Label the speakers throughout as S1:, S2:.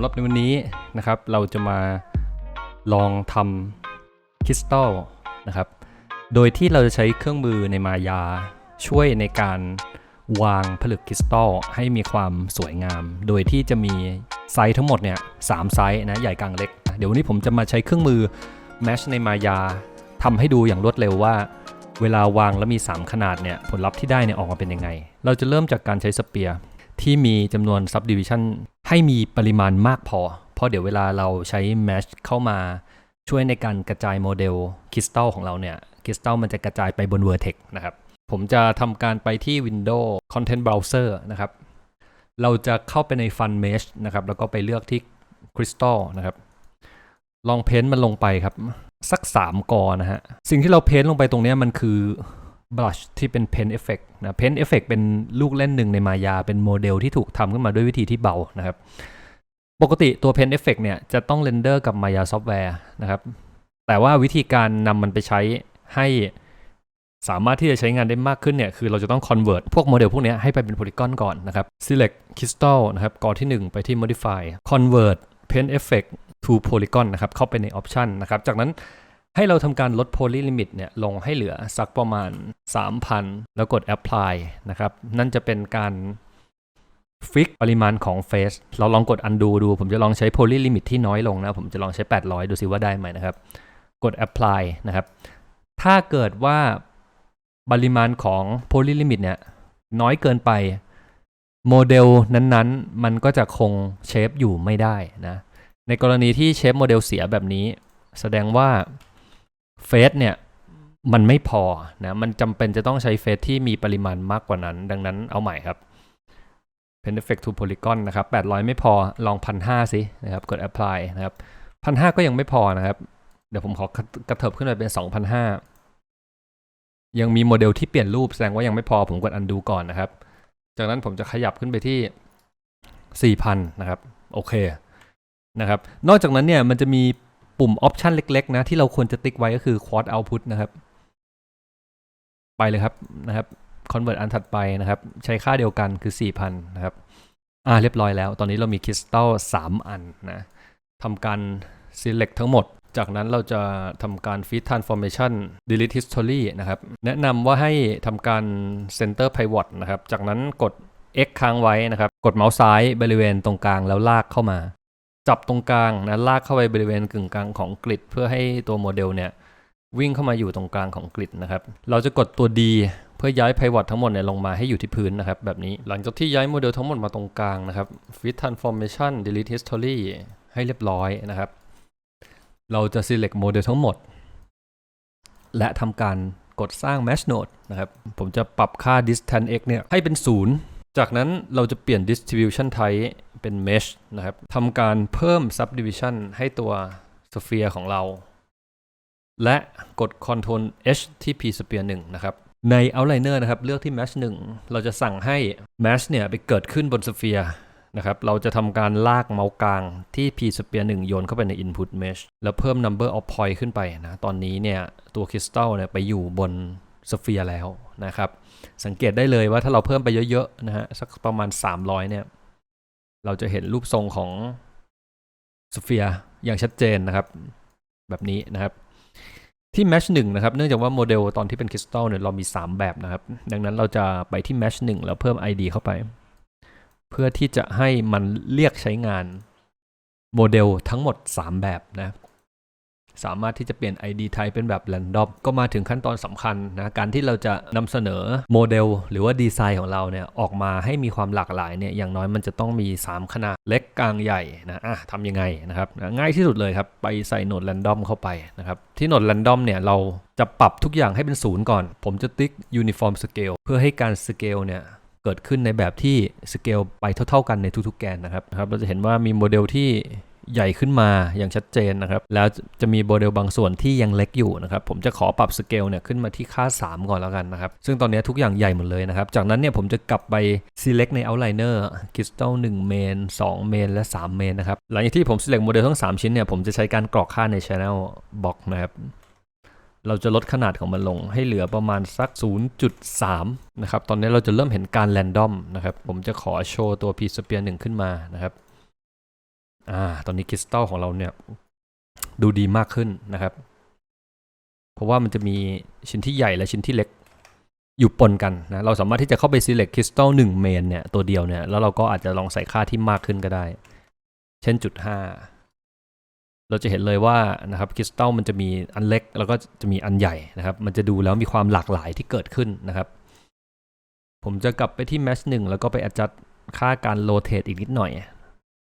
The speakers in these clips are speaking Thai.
S1: ำหรับในวันนี้นะครับ เราจะมาลองทำคริสตัลนะครับ โดยที่เราจะใช้เครื่องมือในมายาช่วยในการวางผลึกคริสตัลให้มีความสวยงาม โดยที่จะมีไซส์ทั้งหมดเนี่ยสามไซส์นะใหญ่กลางเล็ก เดี๋ยววันนี้ผมจะมาใช้เครื่องมือ Mesh ในมายาทำให้ดูอย่างรวดเร็วว่า เวลาวางแล้วมี 3 ขนาดเนี่ยผลลัพธ์ที่ได้เนี่ยออกมาเป็นยังไง เราจะเริ่มจากการใช้สเปียร์ที่มีจำนวน subdivision ให้มีปริมาณมากพอ เพราะเดี๋ยวเวลาเราใช้ mesh เข้ามาช่วยในการกระจายโมเดลคริสตัลของเราเนี่ยคริสตัลมันจะกระจายไปบน vertex นะครับ ผมจะทำการไปที่ Windows Content Browser นะครับ เราจะเข้าไปใน Fun Mesh นะครับ แล้วก็ไปเลือกที่ Crystal นะครับ ลองเพ้นท์มันลงไปครับ สัก 3กอนะฮะ สิ่งที่เราเพ้นท์ลงไปตรงนี้มันคือ blush ที่เป็น pen effect นะ pen effect เป็นลูกเล่นหนึ่งในมายา เป็นโมเดลที่ถูกทำขึ้นมาด้วยวิธีที่เบานะครับ ปกติตัว pen effect เนี่ยจะต้องเรนเดอร์กับ Maya Software นะครับ แต่ว่าวิธีการนำมันไปใช้ให้สามารถที่จะใช้งานได้มากขึ้นเนี่ย คือเราจะต้อง convert พวกโมเดลพวกนี้ให้ไปเป็น polygon ก่อนนะครับ select crystal นะครับกอที่ 1 ไปที่ modify convert pen effect to polygon นะครับ เข้าไปใน option นะครับ จากนั้น ให้เราทำการลด poly limit เนี่ยลงให้เหลือสักประมาณ 3,000 แล้วกด apply นะครับ นั่นจะเป็นการฟิกปริมาณของ face เราลองกด undo ดู ผมจะลองใช้ poly limit ที่น้อยลงนะ ผมจะลองใช้ 800 ดูสิว่าได้ไหมนะครับ กด apply นะครับ ถ้าเกิดว่าปริมาณของ poly limit เนี่ยน้อยเกินไปโมเดลนั้นๆ มันก็จะคงเชฟอยู่ไม่ได้นะ ในกรณีที่เชฟโมเดลเสียแบบนี้ แสดงว่า เฟสเนี่ยมันไม่พอนะมันจำเป็นจะต้องใช้เฟสที่มีปริมาณมากกว่านั้น ดังนั้นเอาใหม่ครับ Pen Effect to Polygon นะครับ 800 ไม่พอลอง 1,500สินะครับกด Apply นะครับ 1,500 ก็ยังไม่พอนะครับ เดี๋ยวผมขอกระเถิบขึ้นไปเป็น 2,500 ยังมีโมเดลที่เปลี่ยนรูปแสดงว่ายังไม่พอผมกด undo ก่อนนะครับ จากนั้นผมจะขยับขึ้นไปที่ 4,000 นะครับ โอเคนะครับ นอกจากนั้นเนี่ยมันจะมี ปุ่มออปชันเล็ก ๆ นะ ที่เราควรจะติ๊กไว้ก็คือ quad output นะครับ ไปเลยครับนะครับ convert อันถัดไปนะครับ ใช้ค่าเดียวกันคือ 4,000 นะครับ อ่าเรียบร้อยแล้ว ตอนนี้เรามีคริสตัล3 อันนะทำการ select ทั้งหมด จากนั้นเราจะทำการ feed transformation delete history นะครับ แนะนำว่าให้ทำการ center pivot นะครับ จากนั้นกด X ค้างไว้นะครับ กดเมาส์ซ้ายบริเวณตรงกลางแล้วลากเข้ามา จับตรงกลางนะลากเข้าไปบริเวณกึ่งกลางของกริดเพื่อให้ตัวโมเดลเนี่ยวิ่งเข้ามาอยู่ตรงกลางของกริดนะครับ เราจะกดตัว D เพื่อย้าย pivot ทั้งหมดเนี่ยลงมาให้อยู่ที่พื้นนะครับ แบบนี้หลังจากที่ย้ายโมเดลทั้งหมดมาตรงกลางนะครับ fit transformation delete history ให้เรียบร้อยนะครับ เราจะ select โมเดลทั้งหมด และทำการกดสร้าง mesh node นะครับ ผมจะปรับค่า distance x เนี่ยให้เป็น 0 จากนั้นเราจะเปลี่ยน distribution type เป็น mesh นะครับทำการเพิ่ม subdivision ให้ตัว sphere ของเรา และกด Control H ที่ P sphere 1นะครับ ใน outliner นะครับเลือกที่ mesh 1 เราจะสั่งให้ mesh เนี่ยไปเกิดขึ้นบน sphere นะครับ เราจะทำการลากเมาส์กลางที่ P sphere 1 โยนเข้าไปใน input mesh แล้วเพิ่ม number of point ขึ้นไปนะ ตอนนี้เนี่ยตัว crystal เนี่ยไปอยู่บน sphere แล้วนะครับ สังเกตได้เลยว่าถ้าเราเพิ่มไปเยอะๆนะฮะสักประมาณ 300 เนี่ย เราจะเห็นรูปทรงของสเฟียร์อย่างชัดเจนนะครับ แบบนี้นะครับ ที่ Mesh 1นะครับ เนื่องจากว่าโมเดลตอนที่เป็นคริสตัลเนี่ยเรามี 3 แบบนะครับ ดังนั้นเราจะไปที่ Mesh 1แล้วเพิ่ม ID เข้าไป เพื่อที่จะให้มันเรียกใช้งานโมเดลทั้งหมด 3 แบบนะ สามารถที่จะเปลี่ยน ID type เป็นแบบ random ก็มาถึงขั้นตอนสำคัญนะการที่เราจะนำเสนอโมเดลหรือว่าดีไซน์ของเราเนี่ยออกมาให้มีความหลากหลายเนี่ยอย่างน้อยมันจะต้องมี 3 ขนาดเล็กกลางใหญ่นะอะทำยังไงนะครับง่ายที่สุดเลยครับ ไปใส่โหนด random เข้าไปนะครับที่โหนด random เนี่ยเราจะปรับทุกอย่างให้เป็นศูนย์ก่อน ผมจะติ๊ก uniform scale เพื่อให้การ scale เนี่ยเกิดขึ้นในแบบที่สเกลไปเท่า ๆกันในทุกๆแกนนะครับนะครับ เราจะเห็นว่ามีโมเดลที่ ใหญ่ขึ้นมาอย่างชัดเจนนะครับ แล้วจะมีโมเดลบางส่วนที่ยังเล็กอยู่นะครับ ผมจะขอปรับสเกลเนี่ยขึ้นมาที่ค่า 3 ก่อนแล้วกันนะครับ ซึ่งตอนนี้ทุกอย่างใหญ่หมดเลยนะครับ จากนั้นเนี่ยผมจะกลับไป select ใน outliner crystal 1 main 2 main และ 3 main นะครับ หลังจากที่ผม select โมเดลทั้ง 3 ชิ้นเนี่ยผมจะใช้การกรอกค่าใน channel box นะครับเราจะลดขนาดของมันลงให้เหลือประมาณสัก 0.3 นะครับ ตอนนี้เราจะเริ่มเห็นการแรนดอมนะครับ ผมจะขอโชว์ตัว p s p h e r e 1ขึ้นมานะครับ อ่า ตอนนี้คริสตัลของเราเนี่ยดูดีมากขึ้นนะครับ เพราะว่ามันจะมีชิ้นที่ใหญ่และชิ้นที่เล็กอยู่ปนกันนะ เราสามารถที่จะเข้าไป select crystal 1 main เนี่ยตัวเดียวเนี่ย แล้วเราก็อาจจะลองใส่ค่าที่มากขึ้นก็ได้ เช่นจุดห้าเราจะเห็นเลยว่านะครับคริสตัลมันจะมีอันเล็กแล้วก็จะมีอันใหญ่นะครับ มันจะดูแล้วมีความหลากหลายที่เกิดขึ้นนะครับ ผมจะกลับไปที่ mesh 1แล้วก็ไป adjust ค่าการ rotate อีกนิดหน่อย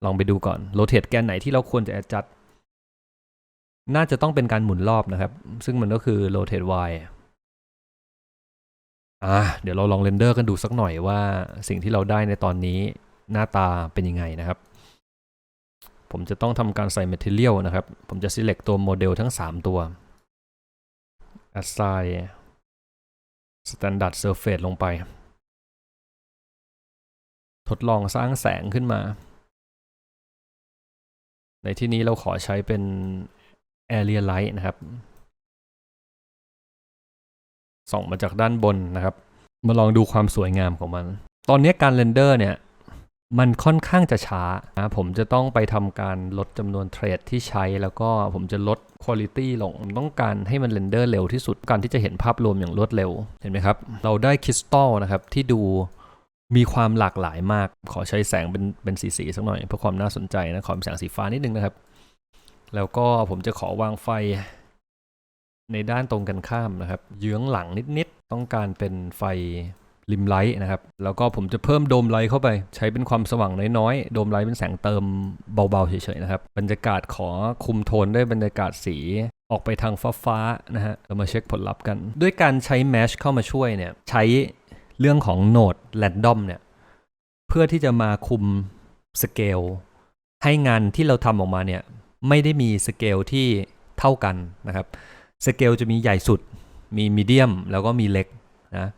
S1: ลองไปดูก่อน rotate แกนไหนที่เราควรจะ adjust น่าจะต้องเป็นการหมุนรอบนะครับ ซึ่งมันก็คือ rotate y อ่าเดี๋ยวเราลองเรนเดอร์กันดูสักหน่อยว่าสิ่งที่เราได้ในตอนนี้หน้าตาเป็นยังไงนะครับ ผมจะต้องทำการใส่ Material นะครับ ผมจะ select ตัวโมเดลทั้ง 3 ตัว assign standard surface ลงไป ทดลองสร้างแสงขึ้นมา ในที่นี้เราขอใช้เป็น area light นะครับ ส่องมาจากด้านบนนะครับ มาลองดูความสวยงามของมัน ตอนนี้การเรนเดอร์เนี่ย มันค่อนข้างจะช้านะผมจะต้องไปทำการลดจำนวนเทรดที่ใช้แล้วก็ผมจะลดคุณภาพลงต้องการให้มันเรนเดอร์เร็วที่สุดการที่จะเห็นภาพรวมอย่างรวดเร็วเห็นไหมครับ เราได้คริสตัลนะครับที่ดู มีความหลากหลายมาก ขอใช้แสงเป็นเป็นสีสีสักหน่อยเพื่อความน่าสนใจนะ ขอเป็นแสงสีฟ้านิดนึงนะครับ แล้วก็ผมจะขอวางไฟ ในด้านตรงกันข้ามนะครับ เยื้องหลังนิดๆ ต้องการเป็นไฟริมไลท์นะครับ แล้วก็ผมจะเพิ่มโดมไลท์เข้าไป ใช้เป็นความสว่างน้อยๆ โดมไลท์เป็นแสงเติมเบาๆเฉยๆนะครับ บรรยากาศขอคุมโทนด้วยบรรยากาศสีออกไปทางฟ้าๆนะฮะเรามาเช็คผลลัพธ์กัน ด้วยการใช้ Mesh เข้ามาช่วยเนี่ย ใช้ เรื่องของโหนด Random เนี่ย เพื่อที่จะมาคุมสเกลให้งานที่เราทำออกมาเนี่ย ไม่ได้มีสเกลที่เท่ากันนะครับสเกลจะมีใหญ่สุด มีมีเดียม แล้วก็มีเล็กนะ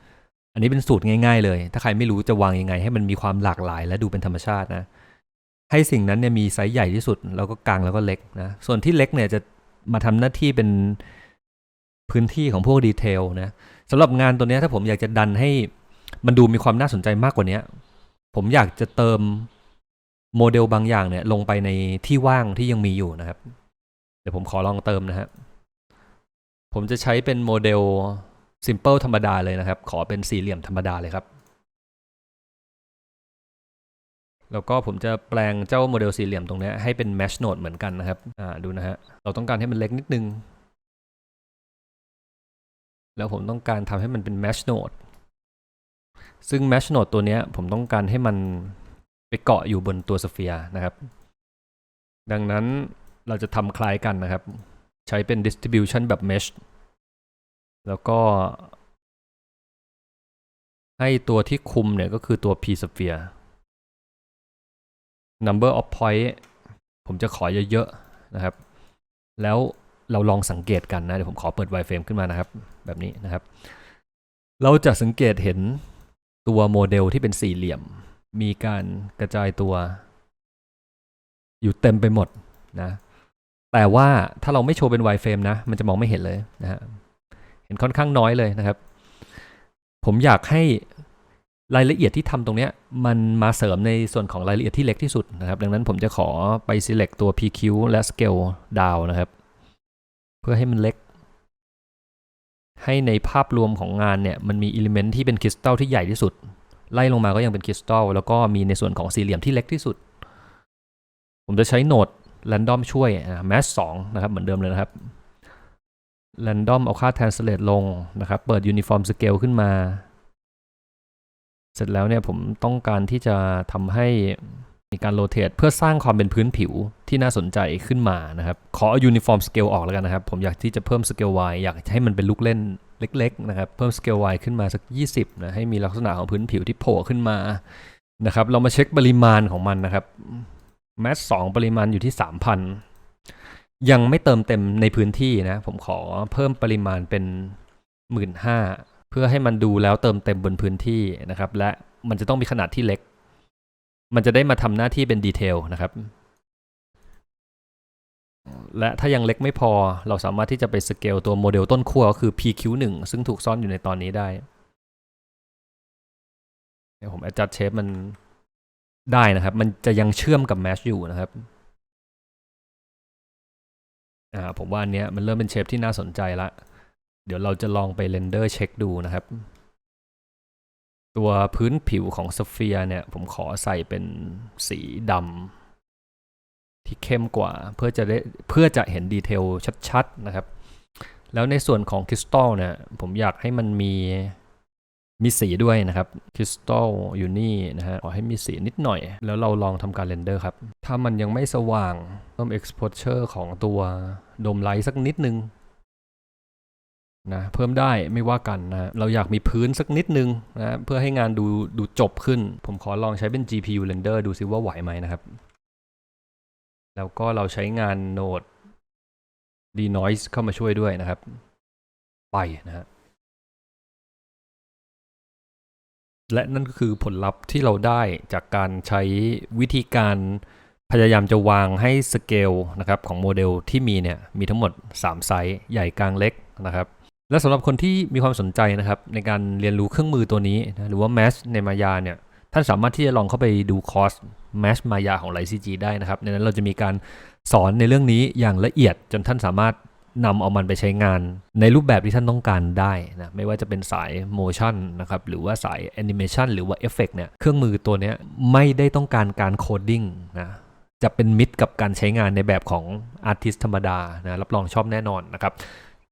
S1: อันนี้เป็นสูตรง่าย ๆ เลย ถ้าใครไม่รู้จะวางยังไง ให้มันมีความหลากหลาย และดูเป็นธรรมชาตินะ ให้สิ่งนั้นเนี่ยมีไซส์ใหญ่ที่สุด แล้วก็กลางแล้วก็เล็กนะ ส่วนที่เล็กเนี่ยจะมาทำหน้าที่เป็นพื้นที่ของพวกดีเทลนะสำหรับงานตัวเนี้ยถ้าผมอยากจะดันให้ มันดูมีความน่าสนใจมากกว่านี้ผมอยากจะเติมโมเดลบางอย่างเนี่ย ลงไปในที่ว่างที่ยังมีอยู่นะครับ เดี๋ยวผมขอลองเติมนะฮะผมจะใช้เป็นโมเดล Simple ธรรมดาเลยนะครับ ขอเป็นสี่เหลี่ยมธรรมดาเลยครับ แล้วก็ผมจะแปลงเจ้าโมเดลสี่เหลี่ยมตรงนี้ให้เป็น Mesh Node เหมือนกันนะครับ อ่าดูนะฮะ เราต้องการให้มันเล็กนิดนึง แล้วผมต้องการทำให้มันเป็น Mesh Node ซึ่ง Mesh Node ตัวเนี้ยผมต้องการให้มันไปเกาะอยู่บนตัวสเฟียร์นะครับ ดังนั้นเราจะทำคล้ายกันนะครับ ใช้เป็น distribution แบบ mesh แล้วก็ ให้ตัวที่คุมเนี่ยก็คือตัว p sphere number of point ผมจะขอเยอะๆนะครับ แล้วเราลองสังเกตกันนะ เดี๋ยวผมขอเปิด wireframe ขึ้นมานะครับ แบบนี้นะครับ เราจะสังเกตเห็น ตัวโมเดลที่เป็นสี่เหลี่ยม มีการกระจายตัว อยู่เต็มไปหมดนะ แต่ว่าถ้าเราไม่โชว์เป็น wireframe นะ มันจะมองไม่เห็นเลยนะฮะเห็นค่อนข้างน้อยเลยนะครับ ผมอยากให้รายละเอียดที่ทำตรงเนี้ยมันมาเสริมในส่วนของรายละเอียดที่เล็กที่สุดนะครับ ดังนั้นผมจะขอไป select ตัว PQ และ scale down นะครับ เพื่อให้มันเล็ก ให้ในภาพรวมของงานเนี่ยมันมีอิเลเมนต์ที่เป็นคริสตัลที่ใหญ่ที่สุด ไล่ลงมาก็ยังเป็นคริสตัลแล้วก็มีในส่วนของสี่เหลี่ยมที่เล็กที่สุด ผมจะใช้โหนด random ช่วยนะ match 2นะครับเหมือนเดิมเลยนะครับ random เอาค่า translate ลงนะครับ เปิด uniform scale ขึ้นมา เสร็จแล้วเนี่ยผมต้องการที่จะทำให้ มีการ rotate เพื่อสร้างความเป็นพื้นผิวที่น่าสนใจขึ้นมานะครับ ขอเอา uniform scale ออกแล้วกันนะครับ ผมอยากที่จะเพิ่ม scale y อยากให้มันเป็นลูกเล่นเล็ก ๆ นะครับ เพิ่ม scale y ขึ้นมาสัก 20นะให้มีลักษณะของพื้นผิวที่โผล่ขึ้นมานะครับ เรามาเช็คปริมาณของมันนะครับ match 2ปริมาณอยู่ที่ 3,000 ยังไม่เติมเต็มในพื้นที่นะ ผมขอเพิ่มปริมาณเป็นหมื่นเพื่อให้มันดูแล้วเติมเต็มบนพื้นที่นะครับ และมันจะต้องมีขนาดที่เล็ก มันจะได้มาทำหน้าที่เป็นดีเทลนะครับ และถ้ายังเล็กไม่พอเราสามารถที่จะไปสเกลตัวโมเดลต้นขั้วก็คือ PQ1 ซึ่งถูกซ่อนอยู่ในตอนนี้ได้เดี๋ยวผม adjust shape มันได้นะครับ มันจะยังเชื่อมกับ mesh อยู่นะครับอ่าผมว่าอันเนี้ยมันเริ่มเป็นเชฟที่น่าสนใจละ เดี๋ยวเราจะลองไปเรนเดอร์เช็คดูนะครับ ตัวพื้นผิวของสเฟียร์เนี่ย ผมขอใส่เป็นสีดำที่เข้มกว่าเพื่อจะได้เพื่อจะเห็นดีเทลชัดๆนะครับ แล้วในส่วนของคริสตัลเนี่ยผมอยากให้มันมีมีสีด้วยนะครับคริสตัลอยู่นี่นะฮะขอให้มีสีนิดหน่อย แล้วเราลองทำการเรนเดอร์ครับ ถ้ามันยังไม่สว่างเพิ่ม exposure ของตัวโดมไลท์สักนิดนึง นะเพิ่มได้ไม่ว่ากันนะเราอยากมีพื้นสักนิดนึงนะเพื่อให้งานดูดูจบขึ้น ผมขอลองใช้เป็น GPU render ดูซิว่าไหวไหมนะครับ แล้วก็เราใช้งานโหนด denoise เข้ามาช่วยด้วยนะครับ ไปนะฮะและนั่นก็คือผลลัพธ์ที่เราได้จากการใช้วิธีการพยายามจะวางให้สเกลนะครับของโมเดลที่มีเนี่ยมีทั้งหมด 3 ไซส์ใหญ่กลางเล็กนะครับ และสำหรับคนที่มีความสนใจนะครับ ในการเรียนรู้เครื่องมือตัวนี้นะหรือว่า Mesh ในมายาเนี่ยท่านสามารถที่จะลองเข้าไปดูคอร์ส Mesh มายาของ l i c g ได้นะครับ ในนั้นเราจะมีการสอนในเรื่องนี้อย่างละเอียดจนท่านสามารถนำเอามันไปใช้งาน ในรูปแบบที่ท่านต้องการได้นะไม่ว่าจะเป็นสาย motion นะครับหรือว่าสาย animation หรือว่า effect เนี่ยเครื่องมือตัวนี้ไม่ได้ต้องการการโคดดิ้งนะจะเป็นมิตรกับการใช้งานในแบบของอาร์ติสธรรมดานะรับรองชอบแน่นอนนะครับ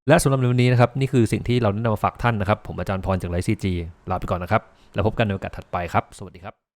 S1: และสำหรับวันนี้นะครับนี่คือสิ่งที่เราได้นำมาฝากท่านนะครับ ผมอาจารย์พรจากไลซีจีลาไปก่อนนะครับ แล้วพบกันในโอกาสถัดไปครับ สวัสดีครับ